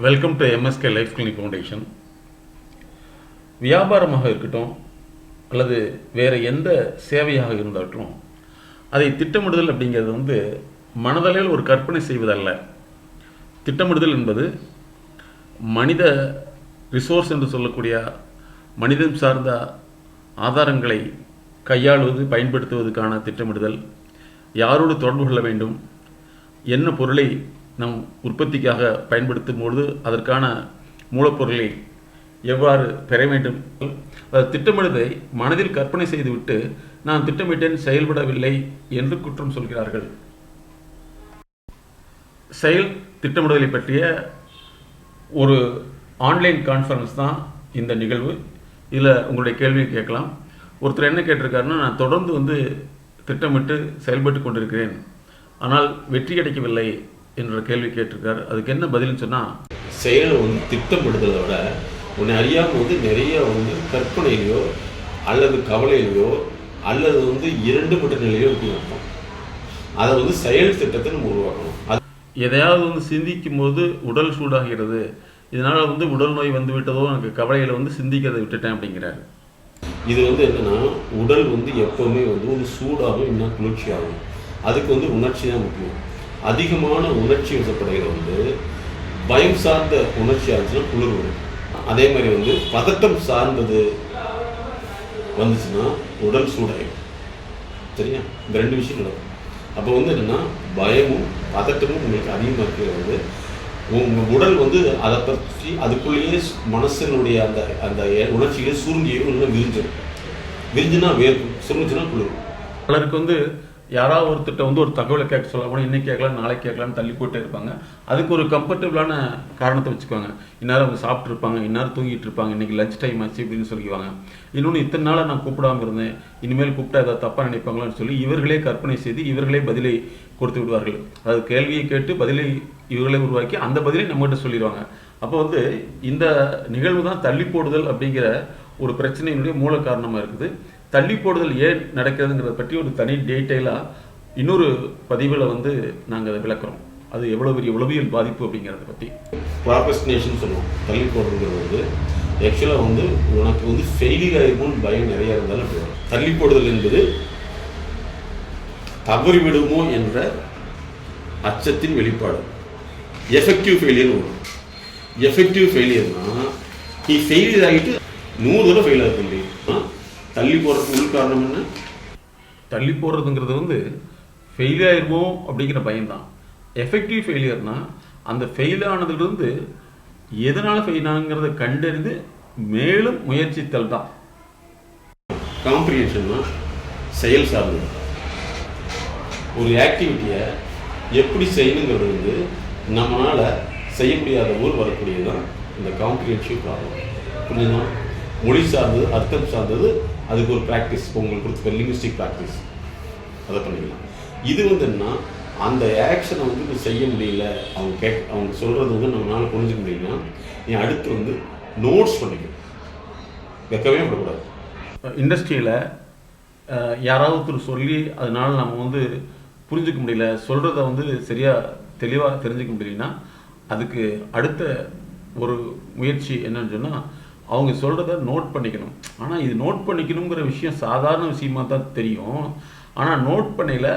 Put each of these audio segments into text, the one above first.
Welcome to M S K life clinic foundation வியாபாரமாக இருக்கட்டும் அல்லது வேறு எந்த சேவையாக இருந்தாலும் அதை திட்டமிடுதல் அப்படிங்கிறது வந்து மனதளவில் ஒரு கற்பனை செய்வதல்ல. திட்டமிடுதல் என்பது மனித ரிசோர்ஸ் என்று சொல்லக்கூடிய மனிதம் சார்ந்த ஆதாரங்களை கையாளுவது பயன்படுத்துவதற்கான திட்டமிடுதல் யாரோடு தொடர்பு கொள்ள வேண்டும் என்ன பொருளை நம் உற்பத்திக்காக பயன்படுத்தும் பொழுது அதற்கான மூலப்பொருளை எவ்வாறு பெற வேண்டும்? திட்டமிடுவதை மனதில் கற்பனை செய்துவிட்டு நான் திட்டமிட்டேன் செயல்படவில்லை என்று குற்றம் சொல்கிறார்கள். செயல் திட்டமிடுதலை பற்றிய ஒரு ஆன்லைன் கான்ஃபரன்ஸ் தான் இந்த நிகழ்வு. இதில் உங்களுடைய கேள்வியை கேட்கலாம். ஒருத்தர் என்ன கேட்டிருக்காருன்னா நான் தொடர்ந்து வந்து திட்டமிட்டு செயல்பட்டு கொண்டிருக்கிறேன். ஆனால் வெற்றி கிடைக்கவில்லை. என்ற கேள்வி கேட்டிருக்காரு. அதுக்கு என்ன பதில்னு சொன்னால் செயலை வந்து திட்டமிடுறதை விட உன்னை அறியாமல் வந்து நிறைய வந்து கற்பனையிலையோ அல்லது கவலையிலையோ அல்லது வந்து இரண்டு மட்ட நிலையோ அர்த்தம் அதை வந்து செயல் திட்டத்தை நம்ம உருவாக்கணும். அது எதையாவது வந்து சிந்திக்கும் போது உடல் சூடாகிறது. இதனால் வந்து உடல் நோய் வந்து விட்டதோ எனக்கு கவலையில் வந்து சிந்திக்கிறதை விட்டுட்டேன் அப்படிங்கிறாரு. இது வந்து என்னன்னா உடல் வந்து எப்பவுமே வந்து ஒரு சூடாகும் இன்னும் குளிர்ச்சியாகும் அதுக்கு வந்து உணர்ச்சி தான் முக்கியம். அதிகமான உணர்ச்சி வசப்படைகள் வந்து பயம் சார்ந்த உணர்ச்சியாக ஆச்சுன்னா குளிர் வரும். அதே மாதிரி வந்து பதட்டம் சார்ந்தது வந்துச்சுன்னா உடல் சூடாயிடும். சரியா? இந்த ரெண்டு விஷயம் நடக்கும். அப்போ வந்து என்னன்னா பயமும் பதட்டமும் உங்களுக்கு அதிகமாக இருக்கிற வந்து உங்கள் உடல் வந்து அதை பற்றி அதுக்குள்ளேயே மனசினுடைய அந்த அந்த உணர்ச்சிகளை சுருங்கியும் இன்னும் விரிஞ்சிடும் விரிஞ்சுனா வேர்க்கும். சுருங்குச்சுன்னா குளிரும். பலருக்கு வந்து யாராவது ஒருத்தர்ட்ட வந்து ஒரு தகவலை கேட்க சொல்ல கூட இன்னைக்கு கேட்கலாம் நாளைக்கு கேட்கலாம்னு தள்ளி போட்டே இருப்பாங்க. அதுக்கு ஒரு கம்ஃபர்டபுளான காரணத்தை வச்சுக்குவாங்க. இந்நேரம் அவங்க சாப்பிட்ருப்பாங்க இந்நேரம் தூங்கிட்டு இருப்பாங்க இன்னைக்கு லஞ்ச் டைம் ஆச்சு அப்படின்னு சொல்லிக்குவாங்க. இன்னொன்று இத்தனை நாளாக நான் கூப்பிடாம இருந்தேன். இனிமேல் கூப்பிட்டா ஏதாவது தப்பாக நினைப்பாங்களான்னு சொல்லி இவர்களே கற்பனை செய்து இவர்களே பதிலை கொடுத்து விடுவார்கள். அதாவது கேள்வியை கேட்டு பதிலை இவர்களே உருவாக்கி அந்த பதிலை நம்மகிட்ட சொல்லிடுவாங்க. அப்போ வந்து இந்த நிகழ்வு தான் தள்ளி போடுதல் அப்படிங்கிற ஒரு பிரச்சனையினுடைய மூல காரணமாக இருக்குது. தள்ளி போடுதல் ஏன் நடக்கிறதுங்கிறத பற்றி ஒரு தனி டீட்டெயிலாக இன்னொரு பதிவில் வந்து நாங்கள் அதை விளக்குறோம். அது எவ்வளோ பெரிய உளவியல் பாதிப்பு அப்படிங்கிறத பற்றி ப்ராபஸ்டினேஷன் சொல்லுவோம். தள்ளி போடுறதுங்கிறது வந்து ஆக்சுவலாக வந்து உனக்கு வந்து ஃபெயிலியர் ஆகிருக்கும்னு பயம் நிறைய இருந்தாலும் அப்படி வரும். தள்ளி போடுதல் என்பது தவறிவிடுமோ என்ற அச்சத்தின் வெளிப்பாடு. எஃபெக்டிவ் ஃபெயிலியர் வரும். எஃபெக்டிவ் ஃபெயிலியர்னா நீ ஃபெயிலியர் ஆகிட்டு நூறு தடவை ஃபெயில் ஆக தள்ளி போடுறதுக்கு உள் காரணம் என்ன? தள்ளி போடுறதுங்கிறது வந்து ஃபெயில் ஆயிருமோ அப்படிங்கிற பயம்தான். எஃபெக்டிவ் ஃபெயிலியர்னா அந்த ஃபெயில் ஆனதுலேருந்து எதனால் ஃபெயில் ஆகுங்கிறத கண்டறிந்து மேலும் முயற்சித்தல் தான். காம்ப்ரிஹென்ஷன்னா செயல் சார்ந்தது. ஒரு ஆக்டிவிட்டியை எப்படி செய்யணுங்கிறது வந்து நம்மளால் செய்ய முடியாத போது வரக்கூடியது தான் இந்த காம்ப்ரிஹென்ஷன் ப்ராப்ளம் புரியுதா மொழி சார்ந்தது அர்த்தம் சார்ந்தது அதுக்கு ஒரு ப்ராக்டிஸ் இப்போ உங்களுக்கு கொடுத்த லிங்குஸ்டிக் ப்ராக்டிஸ் அதை பண்ணிக்கலாம். இது வந்து என்ன அந்த ஆக்ஷனை வந்து செய்ய முடியல அவங்க கேக் அவங்க சொல்கிறது வந்து நம்மளால புரிஞ்சுக்க முடியலன்னா நீ அடுத்து வந்து நோட்ஸ் பண்ணிக்கணும். வைக்கவே விடக்கூடாது. இண்டஸ்ட்ரியில் யாராவது ஒருத்தர் சொல்லி அதனால் நம்ம வந்து புரிஞ்சுக்க முடியல சொல்கிறத வந்து சரியாக தெளிவாக தெரிஞ்சுக்க முடியலன்னா அதுக்கு அடுத்த ஒரு முயற்சி என்னன்னு சொன்னால் அவங்க சொல்கிறத நோட் பண்ணிக்கணும். ஆனால் இது நோட் பண்ணிக்கணுங்கிற விஷயம் சாதாரண விஷயமா தான் தெரியும். ஆனால் நோட் பண்ணையில்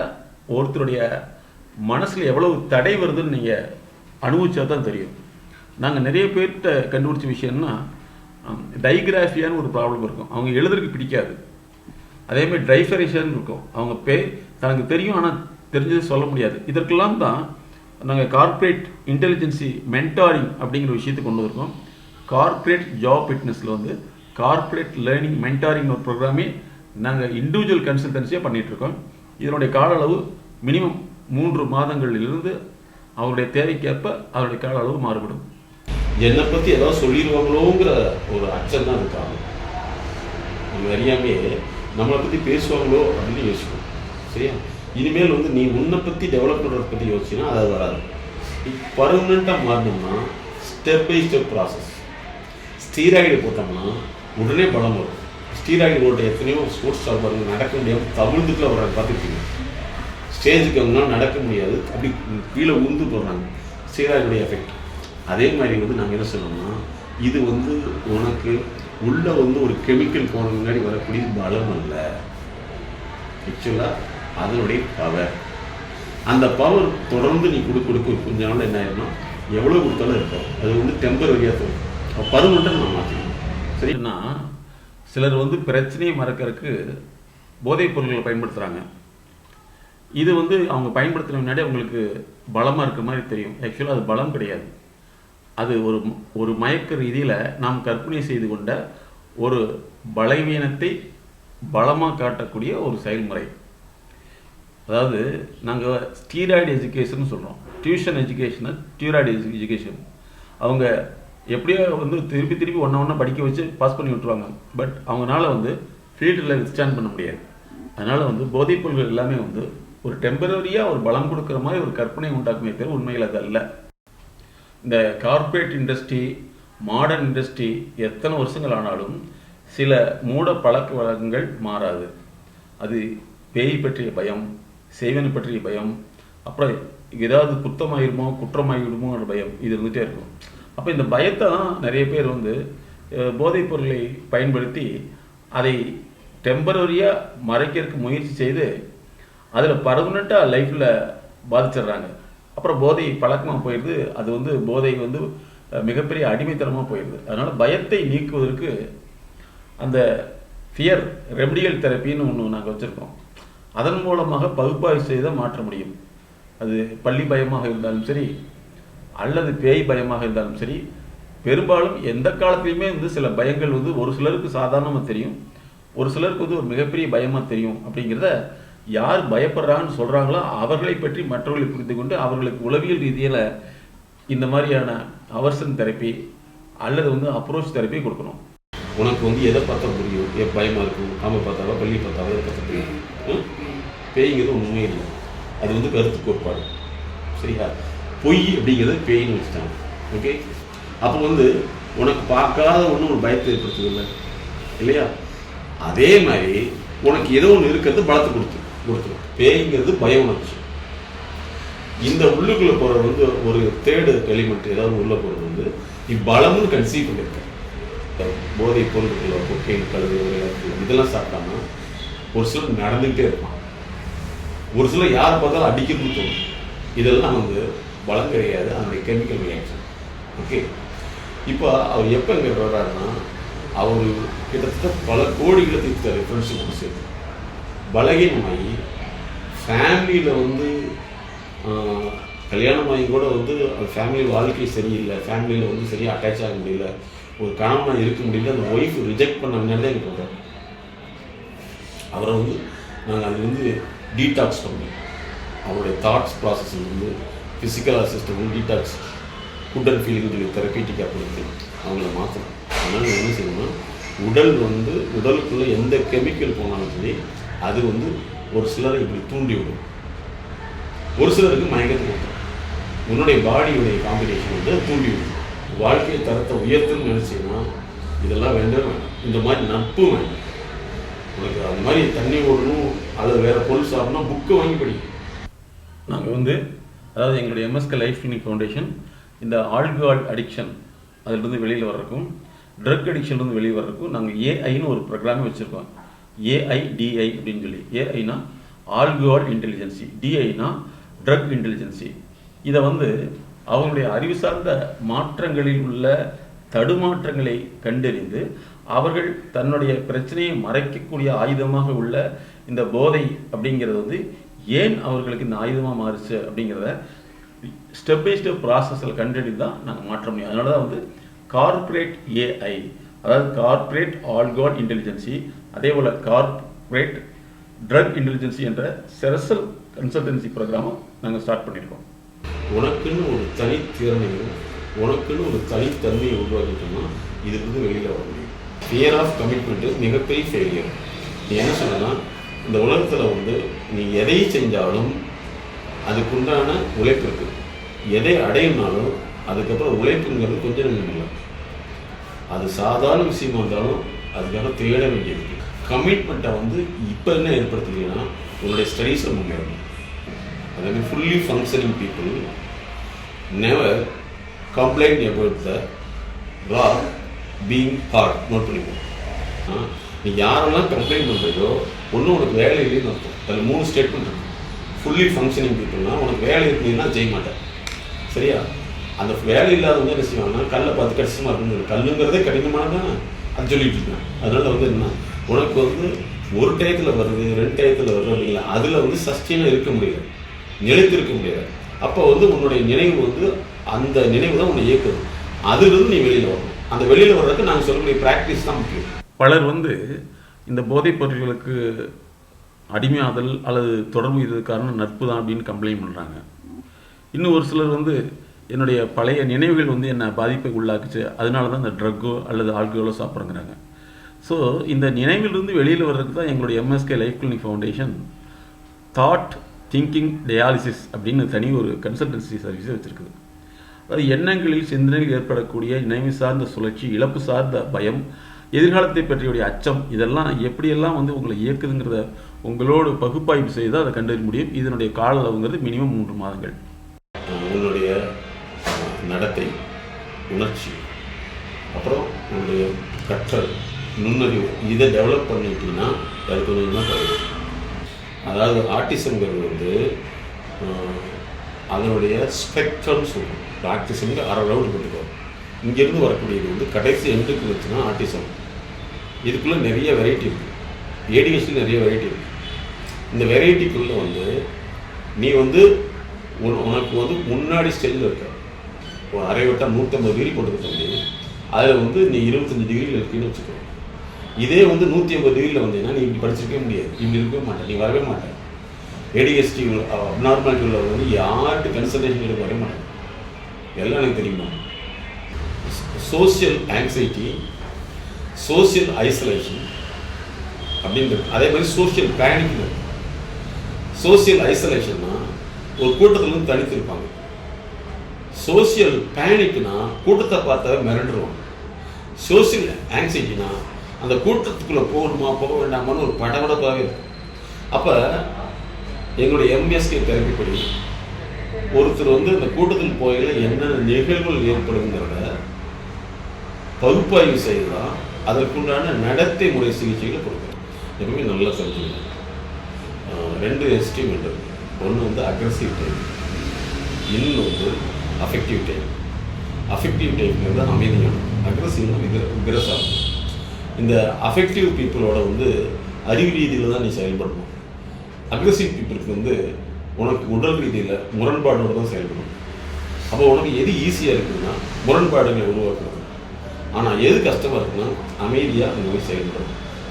ஒருத்தருடைய மனசில் எவ்வளவு தடை வருதுன்னு நீங்கள் அனுபவிச்சா தான் தெரியும். நாங்கள் நிறைய பேர்கிட்ட கண்டுபிடிச்ச விஷயம்னா டைகிராஃபியான்னு ஒரு ப்ராப்ளம் இருக்கும். அவங்க எழுதுறதுக்கு பிடிக்காது. அதே மாதிரி ட்ரைஃபரேஷன் இருக்கும். அவங்க பே தனக்கு தெரியும் ஆனால் தெரிஞ்சது சொல்ல முடியாது. இதற்கெல்லாம் தான் நாங்கள் கார்ப்பரேட் இன்டெலிஜென்சி மென்டாரிங் அப்படிங்கிற விஷயத்தை கொண்டு வந்திருக்கோம். கார்ப்பரேட் ஜாப் ஃபிட்னஸில் வந்து கார்ப்பரேட் லேர்னிங் மென்டாரிங் ஒரு ப்ரோக்ராமே நாங்கள் இண்டிவிஜுவல் கன்சல்டன்சியாக பண்ணிகிட்ருக்கோம் இதனுடைய கால அளவு மினிமம் மூன்று மாதங்களிலிருந்து அவருடைய தேவைக்கேற்ப அவருடைய கால அளவு மாறுபடும். என்னை பற்றி ஏதாவது சொல்லிடுவாங்களோங்கிற ஒரு அச்சம் தான் இருக்காங்க நம்ம அறியாமே நம்மளை பற்றி பேசுவாங்களோ அப்படின்னு யோசிக்கணும் சரியா? இனிமேல் வந்து நீ உன்னை பற்றி டெவலப் பண்ணுறத பற்றி யோசிச்சினா அது வராது. பர்மனெண்ட்டாக மாறினோம்னா step by step process steroid போட்டோம்னா உடனே பலம் வரும். ஸ்டீராய்டு போட்ட எத்தனையோ ஸ்போர்ட்ஸ் ஸ்டார் பாருங்கள் நடக்க முடியாமல் தவிழ்ந்துக்குள்ள வர்றாங்க பார்த்துருக்கீங்க ஸ்டேஜுக்கு அவங்களால நடக்க முடியாது. அப்படி கீழே உந்து போடுறாங்க. ஸ்டீராய்டுடைய எஃபெக்ட் அதே மாதிரி வந்து நாங்கள் என்ன சொல்லணும்னா இது வந்து உனக்கு உள்ளே வந்து ஒரு கெமிக்கல் போன முன்னாடி வரக்கூடிய பலம் அல்ல. ஆக்சுவலாக அதனுடைய பவர் அந்த பவர் தொடர்ந்து நீ கொடுக்க கொடுக்க கொஞ்ச நாள் என்ன ஆயிரும்னா எவ்வளோ கொடுத்தாலும் இருக்கும் அது வந்து டெம்பரரியாக தோணும் பருமட்டம் நம்ம மாற்றிக்கணும் சரின்னா சிலர் வந்து பிரச்சனையை மறக்கறதுக்கு போதைப் பொருட்களை பயன்படுத்துகிறாங்க இது வந்து அவங்க பயன்படுத்துன முன்னாடி அவங்களுக்கு பலமாக இருக்கிற மாதிரி தெரியும். ஆக்சுவலாக அது பலம் கிடையாது. அது ஒரு ஒரு மயக்க ரீதியில் நாம் கற்பனை செய்து கொண்ட ஒரு பலவீனத்தை பலமாக காட்டக்கூடிய ஒரு செயல்முறை. அதாவது நாங்கள் ஸ்டீராய்டு எஜுகேஷன் சொல்கிறோம் டியூஷன் எஜுகேஷனை ஸ்டீராய்டு எஜுகேஷன் அவங்க எப்படியோ வந்து திருப்பி திருப்பி ஒன்றா ஒன்றா படிக்க வச்சு பாஸ் பண்ணி விட்டுருவாங்க. பட் அவங்களால வந்து ஃபீல்டில் விஸ்டாண்ட் பண்ண முடியாது. அதனால் வந்து போதைப் பொருட்கள் எல்லாமே வந்து ஒரு டெம்பரரியாக ஒரு பலம் கொடுக்குற மாதிரி ஒரு கற்பனை உண்டாக்குமே தவிர உண்மையில் அது அல்ல. இந்த கார்ப்பரேட் இண்டஸ்ட்ரி மாடர்ன் இண்டஸ்ட்ரி எத்தனை வருஷங்கள் ஆனாலும் சில மூட பழக்க வழக்கங்கள் மாறாது. அது பேய் பற்றிய பயம் செய்வனை பற்றிய பயம் அப்புறம் ஏதாவது குத்தமாயிருமோ குற்றமாகிவிடுமோன்ற பயம் இது இருந்துகிட்டே இருக்கும். அப்போ இந்த பயத்தை தான் நிறைய பேர் வந்து போதைப் பொருளை பயன்படுத்தி அதை டெம்பரரியாக மறைக்கிறதுக்கு முயற்சி செய்து அதில் பர்மனெண்ட்டாக லைஃப்பில் பாதிச்சிடுறாங்க. அப்புறம் போதை பழக்கமாக போயிடுது. அது வந்து போதை வந்து மிகப்பெரிய அடிமைத்தனமாக போயிடுது. அதனால் பயத்தை நீக்குவதற்கு அந்த ஃபியர் ரெமடியல் தெரப்பின்னு ஒன்று நாங்கள் வச்சுருக்கோம். அதன் மூலமாக பகுப்பாய்வு செய்தால் மாற்ற முடியும். அது பள்ளி பயமாக இருந்தாலும் சரி அல்லது பேய் பயமாக இருந்தாலும் சரி பெரும்பாலும் எந்த காலத்திலையுமே வந்து சில பயங்கள் வந்து ஒரு சிலருக்கு சாதாரணமாக தெரியும் ஒரு சிலருக்கு வந்து ஒரு மிகப்பெரிய பயமாக தெரியும் அப்படிங்கிறத யார் பயப்படுறாங்கன்னு சொல்கிறாங்களோ அவர்களை பற்றி மற்றவர்களை புரிந்து கொண்டு அவர்களுக்கு உளவியல் ரீதியில் இந்த மாதிரியான அவர்சன் தெரப்பி அல்லது வந்து அப்ரோச் தெரப்பி கொடுக்கணும். உனக்கு வந்து எதை பார்த்தா புரியும்? எ பயமாக இருக்கும்? காம பார்த்தாவா பள்ளி பார்த்தாவா எதை பார்த்தா புரியும்? பேய்ங்கிறது ஒன்றுமே இல்லை. அது வந்து கருத்து கோட்பாடு. சரியா? பொய் அப்படிங்கிறது பேய்னு வச்சுட்டாங்க. ஓகே அப்போ வந்து உனக்கு பார்க்காத ஒன்று ஒரு பயத்தை ஏற்படுத்துது இல்லை? இல்லையா? அதே மாதிரி உனக்கு ஏதோ ஒன்று இருக்கிறது பலத்தை கொடுத்து கொடுத்துரும். பேய்ங்கிறது பய உணர்ச்சி இந்த உள்ளுக்குள்ள போகிறது வந்து ஒரு தேர்டு எலிமெண்ட் ஏதாவது உள்ளே போகிறது வந்து இப்பலம்னு கன்சீவ் பண்ணியிருக்கேன். போதை பொருட்களோ கொக்கைன் கழுது இதெல்லாம் சாப்பிட்டாம ஒரு சிலர் நடந்துக்கிட்டே இருப்பான் ஒரு சிலர் யார் பார்த்தாலும் அடிக்கணும்னு தோணும். இதெல்லாம் வந்து பலம் கிடையாது அதனுடைய கெமிக்கல் ரியாக்ஷன் ஓகே இப்போ அவர் எப்போ இங்கே வர்றாருன்னா அவர் கிட்டத்தட்ட பல கோடிகளை தீர்த்தார் ஃப்ரெண்ட்ஷிப் சேர்த்து. பலகீனமாகி ஃபேமிலியில் வந்து கல்யாணமாகி கல்யாணம் ஆகி கூட வந்து அந்த ஃபேமிலி வாழ்க்கை சரியில்லை ஃபேமிலியில் வந்து சரியாக அட்டாச் ஆக முடியல ஒரு கணவனாக இருக்க முடியல அந்த ஒய்ஃப் ரிஜெக்ட் பண்ண முன்னாடி தான் எனக்கு வர்றாரு. அவரை வந்து நாங்கள் அது வந்து டீடாக்ஸ் பண்ணோம். அவருடைய தாட்ஸ் ப்ராசஸ் வந்து ஃபிசிக்கல் அசிஸ்டமும் டீடாக்ஸ் ஃபுட் அண்ட் ஃபீலிங் சொல்லி தெரப்பீட்டிக்காக கொடுத்து அவங்கள மாற்றணும் அதனால் என்ன செய்யணும்னா உடல் வந்து உடலுக்குள்ளே எந்த கெமிக்கல் போனாலும் சரி அது வந்து ஒரு சிலரை இப்படி தூண்டி விடும். ஒரு சிலருக்கு மயக்கத்தை கொடுக்கும். உன்னுடைய பாடியுடைய காம்பினேஷன் வந்து தூண்டி விடும். வாழ்க்கை தரத்தை உயர்த்தணும்னு நினச்சிங்கன்னா இதெல்லாம் வேண்டவே வேண்டாம். இந்த மாதிரி நட்பு வேண்டாம். உனக்கு அந்த மாதிரி தண்ணி ஓடணும் அதை வேறு பொருள் சாப்பிட்னா புக்கை வாங்கி படி நாங்கள் வந்து அதாவது எங்களுடைய M S K life clinic foundation இந்த ஆல்கஹால் அடிக்ஷன் அதிலிருந்து வெளியில் வர்றதுக்கும் ட்ரக் அடிக்ஷன்லேருந்து வெளியே வர்றதுக்கும் நாங்கள் ஏஐன்னு ஒரு ப்ரோக்ராமே வச்சுருக்கோம். ஏஐடிஐ அப்படின்னு சொல்லி. ஏஐனா ஆல்கஹால் இன்டெலிஜென்சி டிஐனா ட்ரக் இன்டெலிஜென்சி இதை வந்து அவங்களுடைய அறிவு சார்ந்த மாற்றங்களில் உள்ள தடுமாற்றங்களை கண்டறிந்து அவர்கள் தன்னுடைய பிரச்சனையை மறைக்கக்கூடிய ஆயுதமாக உள்ள இந்த போதை அப்படிங்கிறது வந்து ஏன் அவர்களுக்கு இந்த ஆயுதமாக மாறுச்சு அப்படிங்கிறத ஸ்டெப் பை ஸ்டெப் ப்ராசஸில் கண்டறிந்து தான் நாங்கள் மாற்ற முடியும். அதனால தான் வந்து கார்ப்பரேட் ஏஐ அதாவது கார்ப்பரேட் ஆல்காட் இன்டெலிஜென்சி அதே போல் கார்ப்பரேட் ட்ரக் இன்டெலிஜென்சி என்ற செரசல் கன்சல்டன்சி ப்ரோக்ராமை நாங்கள் ஸ்டார்ட் பண்ணியிருக்கோம். உனக்குன்னு ஒரு தனித்திறனையும் உனக்குன்னு ஒரு தனித்தன்மையை உருவாக்கிட்டோம்னா வந்து வெளியில் வர முடியும். ஃபியர் ஆஃப் கமிட்மெண்ட்டு மிகப்பெரிய ஃபெயிலியர் என்ன சொல்லனா இந்த உலகத்தில் வந்து நீ எதை செஞ்சாலும் அதுக்குண்டான உழைப்பு இருக்கு. எதை அடையினாலும் அதுக்கப்புறம் உழைப்புங்கிறது கொஞ்சம் நன்மை இல்லை. அது சாதாரண விஷயமா இருந்தாலும் அதுக்காக தேட வேண்டியது கமிட்மெண்ட்டை வந்து இப்போ என்ன ஏற்படுத்துறீங்கன்னா உன்னுடைய ஸ்டடீஸில் முன்னேறணும். அதாவது fully functioning people never complained about the rock being hard note பண்ணிக்கணும் ஆ, நீ யாரெல்லாம் கம்ப்ளைண்ட் பண்ணுறியோ ஒன்றும் உனக்கு வேலை இல்லைன்னு அர்த்தம். அதில் மூணு ஸ்டேட்மெண்ட் இருக்கு. ஃபுல்லி ஃபங்க்ஷனிங் பீப்புள்னா உனக்கு வேலை இருக்குன்னா செய்ய மாட்டேன் சரியா? அந்த வேலை இல்லாதவங்க என்ன செய்வாங்கன்னா கல்லை பார்த்து கஷ்டமாக இருக்குன்னு கல்லுங்கிறதே கடினமானதானே அது சொல்லிட்டு இருக்கேன் அதனால வந்து என்ன? உனக்கு வந்து ஒரு டயத்தில் வருது ரெண்டு டயத்தில் வருது அப்படிங்களா அதில் வந்து சஸ்டெயினாக இருக்க முடியாது நிலைத்து இருக்க முடியாது அப்போ வந்து உன்னுடைய நினைவு வந்து அந்த நினைவு தான் உன்னை இயக்குது. அதுலேருந்து நீ வெளியில் வரணும். அந்த வெளியில் வர்றதுக்கு நாங்கள் சொல்லக்கூடிய ப்ராக்டிஸ் தான் முக்கியம். பலர் வந்து இந்த போதைப் பொருட்களுக்கு அடிமையாதல் அல்லது தொடர்பு இது காரணம் நட்பு தான் அப்படின்னு கம்ப்ளைண்ட் பண்ணுறாங்க இன்னும் ஒரு சிலர் வந்து என்னுடைய பழைய நினைவுகள் வந்து என்னை பாதிப்பை உள்ளாக்குச்சு. அதனால தான் இந்த ட்ரக்கோ அல்லது ஆல்கோலோ சாப்பிட்றங்கிறாங்க. ஸோ இந்த நினைவிலிருந்து வெளியில் வர்றதுக்கு தான் எங்களுடைய M S K life clinic foundation thought thinking dialysis அப்படின்னு தனி ஒரு கன்சல்டன்சி சர்வீஸை வச்சுருக்குது. அது எண்ணங்களில் சிந்தனையில் ஏற்படக்கூடிய நினைவு சார்ந்த சுழற்சி இழப்பு சார்ந்த பயம் எதிர்காலத்தை பற்றியுடைய அச்சம் இதெல்லாம் எப்படியெல்லாம் வந்து உங்களை இயக்குதுங்கிறத உங்களோடு பகுப்பாய்வு செய்து அதை கண்டறிய முடியும். இதனுடைய கால அளவுங்கிறது மினிமம் மூன்று மாதங்கள். உங்களுடைய நடத்தை உணர்ச்சி அப்புறம் உங்களுடைய கற்றல் நுண்ணறிவு இதை டெவலப் பண்ணிட்டீங்கன்னா அது கொஞ்சம் கொஞ்சமாக அதாவது ஆர்டிசம்ங்கிறது வந்து அதனுடைய ஸ்பெக்ட்ரம் சொல்லுவோம் ஆர்டிசம்ங்கிற அரை ரவுண்டு பண்ணிக்கோ இங்கேருந்து வரக்கூடியது வந்து கடைசி எண்டுக்கு வச்சுன்னா ஆர்டிசம் இதுக்குள்ளே நிறைய வெரைட்டி இருக்குது ஏடிஎஸ்ல நிறைய வெரைட்டி இருக்குது இந்த வெரைட்டிக்குள்ளே வந்து நீ வந்து உன- உனக்கு வந்து முன்னாடி ஸ்டேஜில் இருக்க ஒரு அரை வட்டம் நூற்றம்பது டிகிரி போட்டுக்க தம்பி அதில் வந்து நீ இருபத்தஞ்சி டிகிரியில் இருக்கீன்னு வச்சுக்கோ. இதே வந்து நூற்றி ஐம்பது டிகிரியில் வந்தீங்கன்னா நீ இப்படி படிச்சிருக்கவே முடியாது. இப்படி இருக்கவே மாட்டேன் நீ வரவே மாட்டேன் ஏடிஎஸ்டி அப்நார்மாலிட்டி உள்ளவங்க வந்து யார்கிட்ட கன்சல்டேஷன் எடுக்க வரவே மாட்டேன் எல்லாம் எனக்கு தெரியுமா? சோசியல் ஆங்ஸைட்டி சோசியல் ஐசோலேஷன் அப்படின்றது. அதே மாதிரி சோஷியல் பேனிக்னு சோசியல் ஐசோலேஷன்னா ஒரு கூட்டத்தில் தனித்து இருப்பாங்க சோசியல் பேனிக்னா கூட்டத்தை பார்த்தாவே மிரண்டுருவாங்க. சோசியல் ஆங்ஸைட்டினா அந்த கூட்டத்துக்குள்ளே போகணுமா போக வேண்டாமான்னு ஒரு படபடப்பாகவே இருக்கும். அப்போ எங்களுடைய எம்எஸ்கே தெரப்பிப்படி ஒருத்தர் வந்து அந்த கூட்டத்தில் போகையில் என்னென்ன நிகழ்வுகள் ஏற்படுங்கிறத பகுப்பாய்வு செய்து தான் அதற்குண்டான நடத்தை முறை சிகிச்சைகளை கொடுக்குறோம் எப்பவுமே நல்லா சொல்லுங்க ரெண்டு எஸ்டிமேட் இருக்கு ஒன்று வந்து அக்ரஸிவ் டைப் இன்னும் வந்து அஃபெக்டிவ் டைப் அஃபெக்டிவ் டைப்ங்கிறது அமைதியான அக்ரஸிவ்னா மிக விக்ரஸாக இந்த அஃபெக்டிவ் பீப்புளோட வந்து அறிவு ரீதியில் தான் நீ செயல்படணும். அக்ரஸிவ் பீப்புளுக்கு வந்து உனக்கு உடல் ரீதியில் முரண்பாடோடு தான் செயல்படணும். அப்போ உனக்கு எது ஈஸியாக இருக்குதுன்னா முரண்பாடுகளை உருவாக்குறது ஆனால் எது கஷ்டமாக இருக்குன்னா அமைதியாக அந்த மாதிரி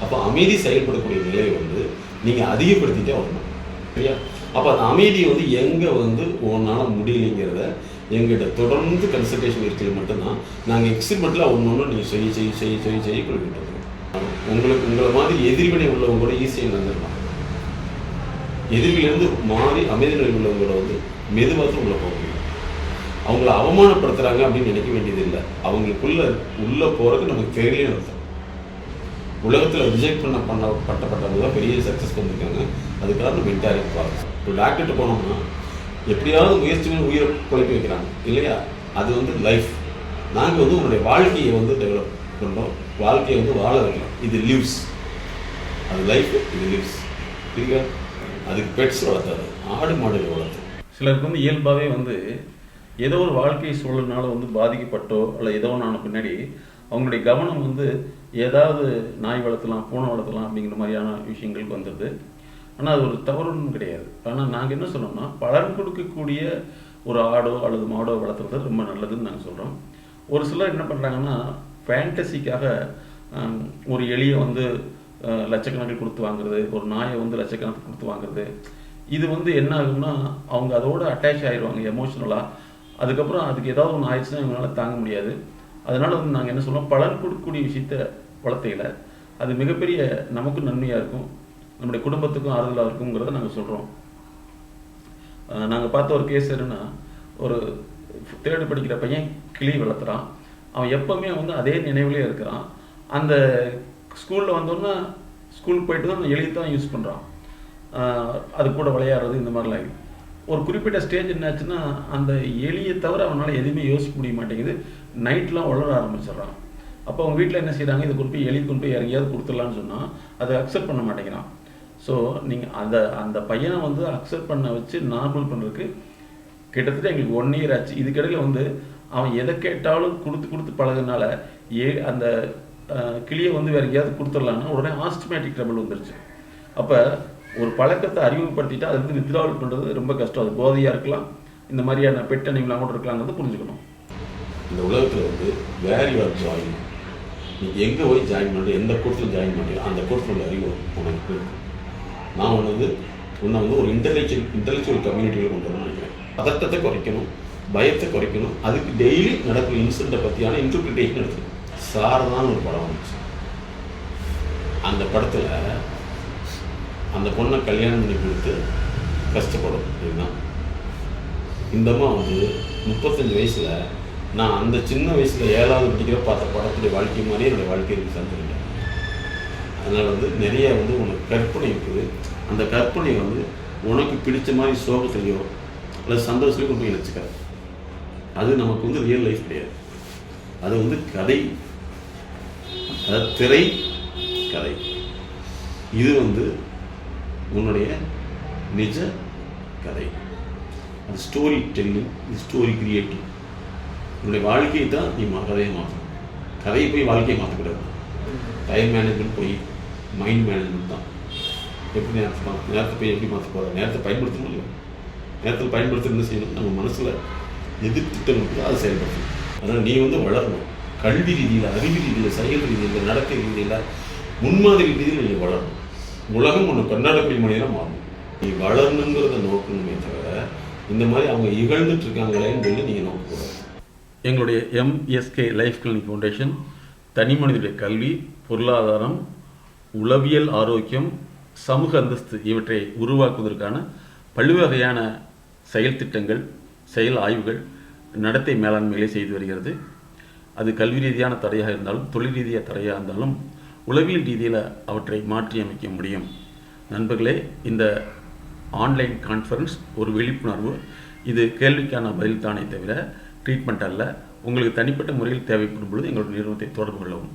அப்போ அமைதி செயல்படக்கூடிய நிலையை வந்து நீங்கள் அதிகப்படுத்திட்டே வரணும். சரியா? அப்போ அந்த அமைதியை வந்து எங்கே வந்து உன்னால் முடியலைங்கிறத எங்கிட்ட தொடர்ந்து கன்சல்டேஷன் இருக்கிறது மட்டும்தான். நாங்கள் எக்ஸ்பெரிமெண்ட்டில் ஒன்று ஒன்று நீங்கள் செய்ய செய்ய செய்ய செய்ய செய்ய கொடுக்கிட்டு இருக்கோம். உங்களுக்கு உங்களை மாதிரி எதிர்வினை உள்ளவங்க கூட ஈஸியாக நடந்துடலாம். எதிர்விலேருந்து மாறி அமைதி நிலை உள்ளவங்களோட வந்து மெதுவாக உள்ள போகும் அவங்கள அவமானப்படுத்துகிறாங்க அப்படின்னு நினைக்க வேண்டியது இல்லை அவங்களுக்குள்ள உள்ள போறதுக்கு நமக்கு தெரியலையே அர்த்தம். உலகத்தில் ரிஜெக்ட் பண்ண பண்ண பட்டப்பட்டவங்க தான் பெரிய சக்ஸஸ் பண்ணியிருக்காங்க அது காரணம் மென்டாரிக் ப்ராசஸ் இப்போ டாக்டர்கிட்ட போனோம்னா எப்படியாவது முயற்சி பண்ணி உயிரை குழப்பி வைக்கிறாங்க. இல்லையா? அது வந்து லைஃப் நாங்கள் வந்து உங்களுடைய வாழ்க்கையை வந்து டெவலப் பண்ணுறோம் வாழ்க்கையை வந்து வாழ வைக்கலாம் இது லிவ்ஸ் அது லைஃப் இது லிவ்ஸ் சரிங்களா அதுக்கு பெட்ஸ் வளர்த்தாது ஆடு மாடுகள் வளர்த்து சிலருக்கு வந்து இயல்பாகவே வந்து ஏதோ ஒரு வாழ்க்கை சூழல்னால வந்து பாதிக்கப்பட்டோ அல்ல ஏதோ ஒன்று பின்னாடி அவங்களுடைய கவனம் வந்து ஏதாவது நாய் வளர்த்தலாம் பூனை வளர்த்தலாம் அப்படிங்கிற மாதிரியான விஷயங்களுக்கு வந்துடுது. ஆனால் அது ஒரு தவறுன்னு கிடையாது. ஆனால் நாங்கள் என்ன சொன்னோம்னா பலன் கொடுக்கக்கூடிய ஒரு ஆடோ அல்லது மாடோ வளர்த்துறது ரொம்ப நல்லதுன்னு நாங்கள் சொல்கிறோம் ஒரு சிலர் என்ன பண்ணுறாங்கன்னா ஃபேண்டசிக்காக ஒரு எலியை வந்து லட்சக்கணக்கில் கொடுத்து வாங்குறது ஒரு நாயை வந்து லட்சக்கணக்கில் கொடுத்து வாங்குறது. இது வந்து என்ன ஆகும்னா அவங்க அதோட அட்டாச் ஆயிடுவாங்க எமோஷ்னலாக அதுக்கப்புறம் அதுக்கு ஏதாவது ஒன்று ஆயிடுச்சுன்னா இவங்களால தாங்க முடியாது. அதனால் வந்து நாங்கள் என்ன சொல்லுவோம் பலன் கொடுக்கக்கூடிய விஷயத்த வளர்த்தையில் அது மிகப்பெரிய நமக்கும் நன்மையாக இருக்கும். நம்முடைய குடும்பத்துக்கும் ஆறுதலாக இருக்குங்கிறத நாங்கள் சொல்கிறோம் நாங்கள் பார்த்த ஒரு கேஸ் என்னென்னா ஒரு தேர்டு படிக்கிற பையன் கிளி வளர்த்துறான். அவன் எப்பவுமே வந்து அதே நினைவுலேயே இருக்கிறான். அந்த ஸ்கூலில் வந்தோன்னா ஸ்கூலுக்கு போயிட்டு தான் எழுதி தான் யூஸ் பண்ணுறான் அது கூட விளையாடுறது இந்த மாதிரிலாம் இருக்குது ஒரு குறிப்பிட்ட ஸ்டேஜ் என்னாச்சுன்னா அந்த எலியை தவிர அவனால் எதுவுமே யோசிக்க முடிய மாட்டேங்குது. நைட்லாம் வளர ஆரம்பிச்சிடுறான். அப்போ அவங்க வீட்டில் என்ன செய்கிறாங்க இதை கொண்டு போய் எலி கொண்டு போய் எங்கேயாவது கொடுத்துடலான்னு சொன்னால் அதை அக்செப்ட் பண்ண மாட்டேங்கிறான். ஸோ நீங்கள் அந்த அந்த பையனை வந்து அக்செப்ட் பண்ண வச்சு நார்மல் பண்ணுறதுக்கு கிட்டத்தட்ட எங்களுக்கு ஒன் இயர் ஆச்சு. இதுக்கிடையில் வந்து அவன் எதை கேட்டாலும் கொடுத்து கொடுத்து பழகுனால ஏ அந்த கிளியை வந்து வேற எங்கேயாவது கொடுத்துடலான்னா உடனே ஆஸ்டமேட்டிக் ட்ரபிள் வந்துருச்சு. அப்போ ஒரு பழக்கத்தை அறிமுகப்படுத்திட்டா அது வந்து வித்ட்ராவல் பண்ணுறது ரொம்ப கஷ்டம். அது போதையாக இருக்கலாம். இந்த மாதிரியான பெட் அனிமலாம் கூட இருக்கலாங்கிறது புரிஞ்சுக்கணும். இந்த உலகத்தில் வந்து வேர் யூஆர் ஜாயின் நீ எங்கே போய் ஜாயின் பண்ணுறது எந்த கோர்ஸில் ஜாயின் பண்ணுறீங்க அந்த கோர்ஸில் உள்ள அறிவு உனக்கு நான் ஒன்று வந்து உன்னை வந்து ஒரு இன்டெலெக்சுவல் இன்டெலெக்சுவல் கம்யூனிட்டியில் கொண்டு வரணும்னு நினைக்கிறேன். பதட்டத்தை குறைக்கணும் பயத்தை குறைக்கணும். அதுக்கு டெய்லி நடக்கிற இன்சிடெண்ட்டை பற்றியான இன்டர்பிரிட்டேஷன் எடுக்கணும் சாரதான்னு ஒரு படம் வந்துச்சு. அந்த படத்தில் அந்த பொண்ணை கல்யாணம் பண்ணி கொடுத்து கஷ்டப்படும் இதுதான். இந்த அம்மா வந்து முப்பத்தஞ்சு வயசில் நான் அந்த சின்ன வயசில் ஏழாவது படிக்கிற பார்த்த படத்துடைய வாழ்க்கை மாதிரியே என்னுடைய இருக்கு சந்திருக்கேன் அதனால் வந்து நிறைய வந்து உனக்கு கற்பனை இருக்குது. அந்த கற்பனை வந்து உனக்கு பிடிச்ச மாதிரி சோகத்துலையோ அல்லது சந்தோஷத்துலையோ கொண்டு போய் நினச்சிக்காது. அது நமக்கு வந்து ரியல் லைஃப் கிடையாது. அது வந்து கதை. அதாவது திரை கதை. இது வந்து உன்னுடைய நிஜ கதை. அது ஸ்டோரி டெல்லிங் இது ஸ்டோரி கிரியேட்டிங் உன்னுடைய வாழ்க்கையை தான் நீ மா- கதையை மாற்றணும் கதையை போய் வாழ்க்கையை மாற்றக்கூடாது. டைம் மேனேஜ்மெண்ட் போய் மைண்ட் மேனேஜ்மெண்ட் தான். எப்படி நேரத்தை நேரத்தை போய் எப்படி மாற்ற போகிற நேரத்தை பயன்படுத்தணும் இல்லை நேரத்தில் பயன்படுத்த என்ன செய்யணும்? நம்ம மனசில் எதிர் திட்டம் இருக்குதோ அதை செயல்படுத்தணும். அதனால் நீ வந்து வளரணும். கல்வி ரீதியில் அறிவு ரீதியில் செயல் ரீதியில் நடக்க ரீதியில் முன்மாதிரி ரீதியில் நீங்கள் வளரணும். உலகம் ஒன்று கர்நாடக மனிதனாக மாறும். நீ வளரணுங்கிறத நோக்கணுமே தவிர இந்த மாதிரி அவங்க இகழ்ந்துட்டு இருக்காங்களேன்னு சொல்லி நீங்கள் நோக்கக்கூடாது எங்களுடைய எம்எஸ்கே லைஃப் கிளினிக் ஃபவுண்டேஷன் தனி மனிதனுடைய கல்வி பொருளாதாரம் உளவியல் ஆரோக்கியம் சமூக அந்தஸ்து இவற்றை உருவாக்குவதற்கான பல்வகையான செயல் திட்டங்கள் செயல் ஆய்வுகள் நடத்தை மேலாண்மைகளை செய்து வருகிறது. அது கல்வி ரீதியான தடையாக இருந்தாலும் தொழில் ரீதியாக தடையாக இருந்தாலும் உளவியல் ரீதியில் அவற்றை மாற்றி அமைக்க முடியும். நண்பர்களே இந்த ஆன்லைன் கான்ஃபரன்ஸ் ஒரு விழிப்புணர்வு. இது கேள்விக்கான பதில் தானே தவிர ட்ரீட்மெண்ட் அல்ல. உங்களுக்கு தனிப்பட்ட முறையில் தேவைப்படும் பொழுது எங்களுடைய நிறுவனத்தை தொடர்பு கொள்ளவும்.